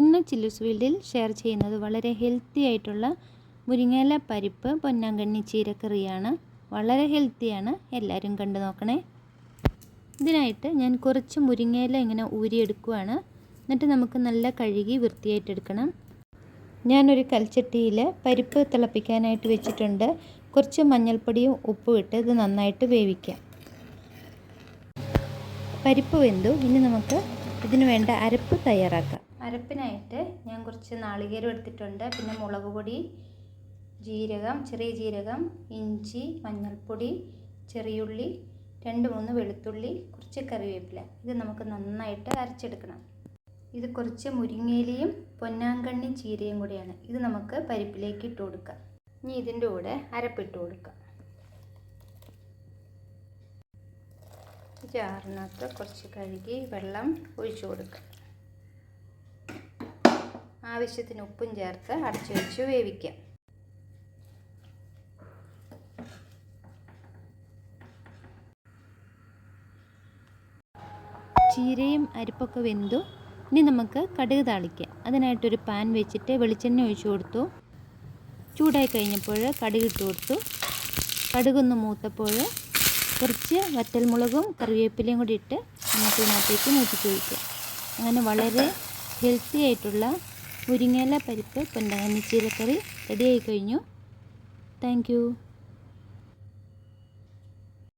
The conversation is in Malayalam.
ഇന്ന് ചില്ലൂസ് വീൽഡിൽ ഷെയർ ചെയ്യുന്നത് വളരെ ഹെൽത്തി ആയിട്ടുള്ള മുരിങ്ങയില പരിപ്പ് പൊന്നാങ്കണ്ണി ചീരക്കറിയാണ്. വളരെ ഹെൽത്തിയാണ്. എല്ലാവരും കണ്ടു നോക്കണേ. ഇതിനായിട്ട് ഞാൻ കുറച്ച് മുരിങ്ങയില ഇങ്ങനെ ഊരിയെടുക്കുവാണ്. എന്നിട്ട് നമുക്ക് നല്ല കഴുകി വൃത്തിയായിട്ടെടുക്കണം ഞാനൊരു കൽച്ചട്ടിയിൽ പരിപ്പ് തിളപ്പിക്കാനായിട്ട് വെച്ചിട്ടുണ്ട്. കുറച്ച് മഞ്ഞൾപ്പൊടിയും ഉപ്പും ഇട്ട് ഇത് നന്നായിട്ട് വേവിക്കാം. പരിപ്പ് വെന്തു. ഇനി നമുക്ക് ഇതിന് വേണ്ട അരപ്പ് തയ്യാറാക്കാം. അരപ്പിനായിട്ട് ഞാൻ കുറച്ച് നാളികേരം എടുത്തിട്ടുണ്ട്. പിന്നെ മുളക് പൊടി ജീരകം ചെറിയ ജീരകം ഇഞ്ചി മഞ്ഞൾപ്പൊടി ചെറിയുള്ളി രണ്ട് മൂന്ന് വെളുത്തുള്ളി കുറച്ച് കറിവേപ്പില. ഇത് നമുക്ക് നന്നായിട്ട് അരച്ചെടുക്കണം. ഇത് കുറച്ച് മുരിങ്ങയിലയും പൊന്നാങ്കണ്ണി ചീരയും കൂടിയാണ്. ഇത് നമുക്ക് പരിപ്പിലേക്ക് ഇട്ട് കൊടുക്കാം. ഇനി ഇതിന്റെ കൂടെ അരപ്പിട്ട് കൊടുക്കാം. ജാറിനകത്ത് കുറച്ച് കഴുകി വെള്ളം ഒഴിച്ചു കൊടുക്കുക ആവശ്യത്തിന് ഉപ്പും ചേർത്ത് അടച്ചു വെച്ച് വേവിക്കാം. ചീരയും അരിപ്പൊക്കെ വെന്തു. ഇനി നമുക്ക് കടുക് താളിക്കാം. അതിനായിട്ടൊരു പാൻ വെച്ചിട്ട് വെളിച്ചെണ്ണ ഒഴിച്ചു കൊടുത്തു. ചൂടായി കഴിഞ്ഞപ്പോൾ കടുക് ഇട്ട് കൊടുത്തു. കടുകൊന്ന് മൂത്തപ്പോൾ കുറച്ച് വറ്റൽമുളകും കറിവേപ്പിലയും കൂടി ഇട്ട് നമുക്ക് ഇതിനകത്തേക്ക് മൂപ്പിച്ച് ഒഴിക്കാം. അങ്ങനെ വളരെ ഹെൽത്തി ആയിട്ടുള്ള മുരിങ്ങയില പരിപ്പ് പൊന്തകഞ്ഞി ചീരക്കറി റെഡിയായി കഴിഞ്ഞു. താങ്ക്